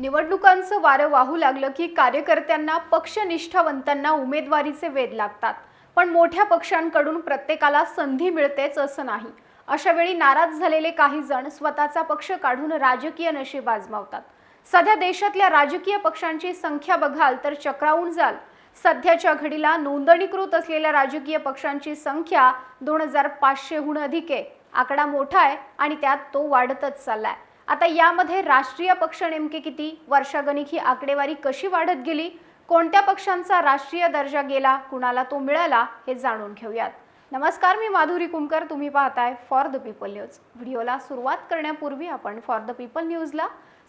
निवडणुकांचं वारं वाहू लागलं की कार्यकर्त्यांना पक्षनिष्ठावंतांना उमेदवारीचे वेध लागतात. पण मोठ्या पक्षांकडून प्रत्येकाला संधी मिळतेच असं नाही. अशा वेळी नाराज झालेले काही जण स्वतःचा पक्ष काढून राजकीय नशीब आजमावतात सध्या देशातल्या राजकीय पक्षांची संख्या बघाल तर चक्रावून जाल. सध्याच्या घडीला नोंदणीकृत असलेल्या राजकीय पक्षांची संख्या दोन हजार पाचशेहून अधिक आहे. आकडा मोठा आहे आणि त्यात तो वाढतच चाललाय. आता यामध्ये राष्ट्रीय पक्ष नेमके किती? वर्षागणिक ही आकडेवारी कशी वाढत गेली? कोणत्या पक्षांचा राष्ट्रीय दर्जा गेला? कुणाला तो मिळाला? हे जाणून घेऊयात. नमस्कार मी माधुरी कुमकर. तुम्ही पाहताय फॉर द पीपल न्यूज व्हिडिओला सुरुवात करण्यापूर्वी आपण फॉर द पीपल न्यूजला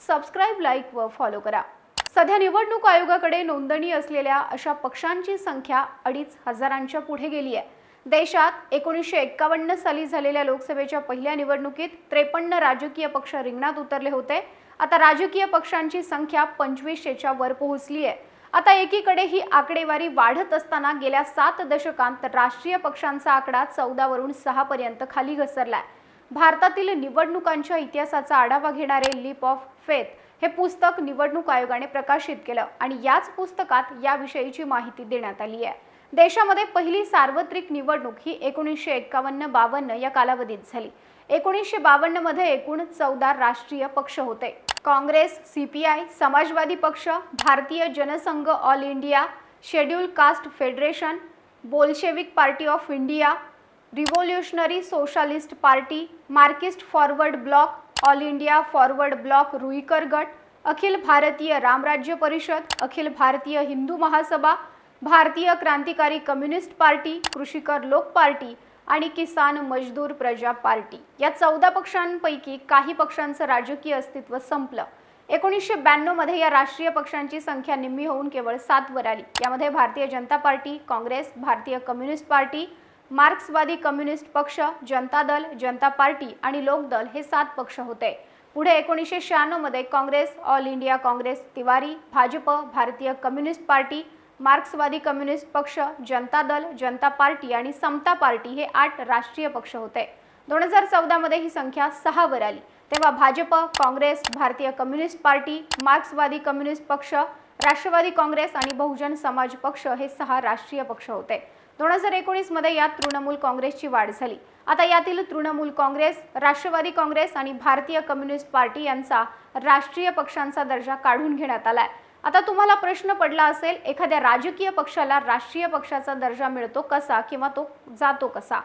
सबस्क्राईब लाईक व फॉलो करा. सध्या निवडणूक आयोगाकडे नोंदणी असलेल्या अशा पक्षांची संख्या अडीच हजारांच्या पुढे गेली आहे. देशात एकोणीसशे एक्कावन्न साली झालेल्या लोकसभेच्या पहिल्या निवडणुकीत त्रेपन्न राजकीय पक्ष रिंगणात उतरले होते. आता राजकीय पक्षांची संख्या पंचवीसशेच्या वर पोहोचली आहे आता एकीकडे ही आकडेवारी वाढत असताना गेल्या सात दशकांत राष्ट्रीय पक्षांचा आकडा चौदावरून सहा पर्यंत खाली घसरलाय. भारतातील निवडणुकांच्या इतिहासाचा आढावा घेणारे लिप ऑफ फेथ हे पुस्तक निवडणूक आयोगाने प्रकाशित केलं आणि याच पुस्तकात याविषयीची माहिती देण्यात आली आहे देशामध्ये पहिली सार्वत्रिक निवडणूक ही एकोणीसशे एक्कावन्न बावन्न या कालावधीत झाली. एकोणीसशे बावन्नमध्ये एकूण चौदा राष्ट्रीय पक्ष होते. Congress CPI Samajwadi Paksha Bharatiya Jansangh all India schedule caste federation Bolshevik party of India revolutionary socialist party Marxist forward bloc all India forward bloc Ruikar गट अखिल भारतीय रामराज्य परिषद अखिल भारतीय हिंदू महासभा भारतीय क्रांतिकारी कम्युनिस्ट पार्टी कृषिकर लोक पार्टी आणि किसान मजदूर प्रजा पार्टी. या चौदा पक्षांपैकी काही पक्षांचं राजकीय अस्तित्व संपलं. एकोणीसशे ब्याण्णवमध्ये या राष्ट्रीय पक्षांची संख्या निम्मी होऊन केवळ सात वर आली. यामध्ये भारतीय जनता पार्टी काँग्रेस भारतीय कम्युनिस्ट पार्टी मार्क्सवादी कम्युनिस्ट पक्ष जनता दल जनता पार्टी आणि लोकदल हे सात पक्ष होते. पुढे एकोणीसशे शहाण्णवमध्ये Congress all India Congress Tiwari Bhajap Bharatiya communist party मार्क्सवादी कम्युनिस्ट पक्ष जनता दल जनता पार्टी आणि समता पार्टी हे आठ राष्ट्रीय पक्ष होते. दोन हजार चौदामध्ये ही संख्या सहावर आली. तेव्हा भाजप काँग्रेस भारतीय कम्युनिस्ट पार्टी मार्क्सवादी कम्युनिस्ट पक्ष राष्ट्रवादी काँग्रेस आणि बहुजन समाज पक्ष हे सहा राष्ट्रीय पक्ष होते. दोन हजार एकोणीसमध्ये यात तृणमूल काँग्रेसची वाढ झाली. आता यातील तृणमूल काँग्रेस राष्ट्रवादी काँग्रेस आणि भारतीय कम्युनिस्ट पार्टी यांचा राष्ट्रीय पक्षांचा दर्जा काढून घेण्यात आला आहे आता तुम्हाला प्रश्न पडला असेल एखाद्या राजकीय पक्षाला राष्ट्रीय पक्षाचा दर्जा मिळतो कसा किंवा तो जातो कसा?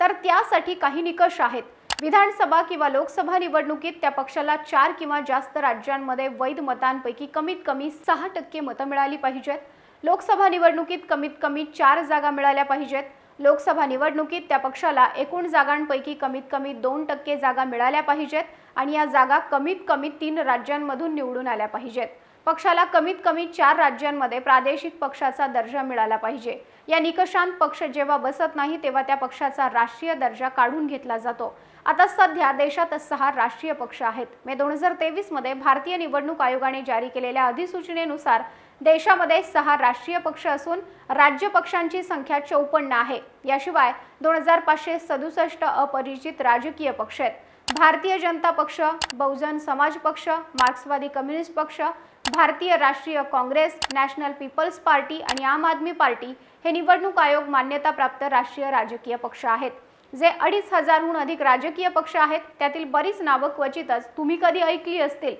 तर त्यासाठी काही निकष आहेत. विधानसभा किंवा लोकसभा निवडणुकीत त्या पक्षाला चार किंवा जास्त राज्यांमध्ये वैध मतांपैकी कमीत कमी सहा टक्के मतं मिळाली पाहिजेत. लोकसभा निवडणुकीत कमीत कमी चार जागा मिळाल्या पाहिजेत. लोकसभा निवडणुकीत त्या पक्षाला एकूण जागांपैकी कमीत कमी दोन टक्के जागा मिळाल्या पाहिजेत. आणि या जागा कमीत कमी तीन राज्यांमधून निवडून आल्या पाहिजेत. पक्षाला कमीत कमी चार राज्यांमध्ये प्रादेशिक पक्षाचा दर्जा मिळाला पाहिजे. या निकषांत पक्ष जेव्हा बसत नाही तेव्हा त्या पक्षाचा राष्ट्रीय दर्जा काढून घेतला जातो. आता सध्या देशात सहा राष्ट्रीय पक्ष आहेत. मे दोन हजार तेवीसमध्ये भारतीय निवडणूक आयोगाने जारी केलेल्या अधिसूचनेनुसार देशामध्ये सहा राष्ट्रीय पक्ष असून राज्य पक्षांची संख्या चौपन्न आहे. याशिवाय दोन हजार पाचशे सदुसष्ट अपरिचित राजकीय पक्ष आहेत. भारतीय जनता पक्ष बहुजन समाज पक्ष मार्क्सवादी कम्युनिस्ट पक्ष भारतीय राष्ट्रीय काँग्रेस नॅशनल पीपल्स पार्टी आणि आम आदमी पार्टी हे निवडणूक आयोग मान्यताप्राप्त राष्ट्रीय राजकीय पक्ष आहेत. जे अडीच हजारहून अधिक राजकीय पक्ष आहेत त्यातील बरीच नावं क्वचितच तुम्ही कधी ऐकली असतील.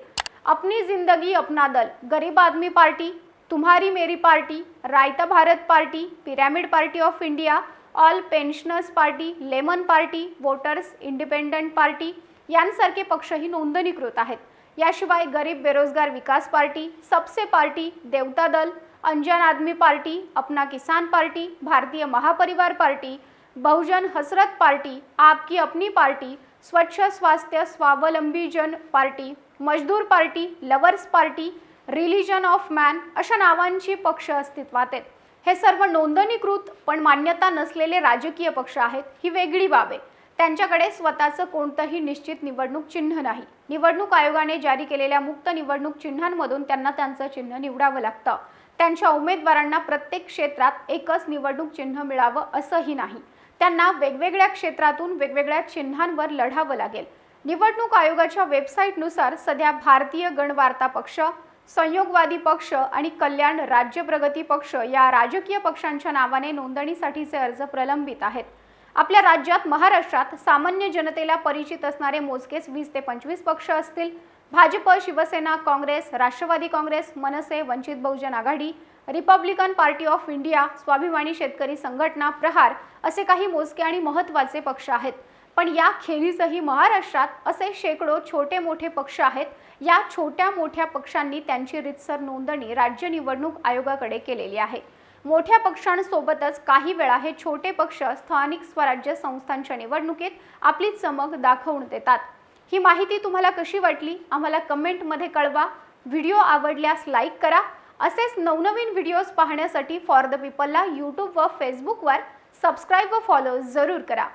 अपनी जिंदगी अपना दल Garib Aadmi party Tumhari Meri party Raita Bharat party pyramid party of India all pensioners party lemon party voters independent party यांसारखे पक्षही नोंदणीकृत आहेत. याशिवाय गरीब बेरोजगार विकास पार्टी सबसे पार्टी देवता दल अंजन आदमी पार्टी अपना किसान पार्टी भारतीय महापरिवार पार्टी बहुजन हसरत पार्टी आपकी अपनी पार्टी स्वच्छ स्वास्थ्य Swavalambi Jan party Mazdoor party lovers party religion of man अशा नावांची पक्ष अस्तित्वात आहेत. हे सर्व नोंदणीकृत पण मान्यता नसलेले राजकीय पक्ष आहेत ही वेगळी बाब आहे. त्यांच्याकडे स्वतःचं कोणतंही निश्चित निवडणूक चिन्ह नाही. निवडणूक आयोगाने जारी केलेल्या मुक्त निवडणूक चिन्हांमधून त्यांना त्यांचं चिन्ह निवडावं लागतं. त्यांच्या उमेदवारांना प्रत्येक क्षेत्रात एकच निवडणूक चिन्ह मिळावं असंही नाही. त्यांना वेगवेगळ्या क्षेत्रातून वेगवेगळ्या चिन्हांवर लढावं लागेल. निवडणूक आयोगाच्या वेबसाईटनुसार सध्या भारतीय गणवार्ता पक्ष संयोगवादी पक्ष आणि कल्याण राज्य प्रगती पक्ष या राजकीय पक्षांच्या नावाने नोंदणीसाठीचे अर्ज प्रलंबित आहेत. आपल्या राज्यात महाराष्ट्रात सामान्य जनतेला परिचित असणारे मोजकेच वीस ते पंचवीस पक्ष असतील. Bhajap Shivsena Congress Rashtrawadi Congress Manase Vanchit Bahujan Aghadi republican party of India Swabhimani Shetkari Sanghatana प्रहार असे काही मोजके आणि महत्त्वाचे पक्ष आहेत. पण या खेरीजही महाराष्ट्रात असे शेकडो छोटे मोठे पक्ष आहेत या छोट्या मोठ्या पक्षांनी त्यांची रितसर नोंदणी राज्य निवडणूक आयोगाकडे केलेली आहे. मोठ्या पक्षांसोबतच काही वेळा हे छोटे पक्ष स्थानिक स्वराज्य संस्थांच्या निवडणुकीत आपली चमक दाखवून देतात. ही माहिती तुम्हाला कशी वाटली? आम्हाला कमेंटमध्ये कळवा. व्हिडिओ आवडल्यास लाईक करा. असेच नवनवीन व्हिडिओज पाहण्यासाठी फॉर द पीपलला यूट्यूब व फेसबुकवर सबस्क्राईब व फॉलो जरूर करा.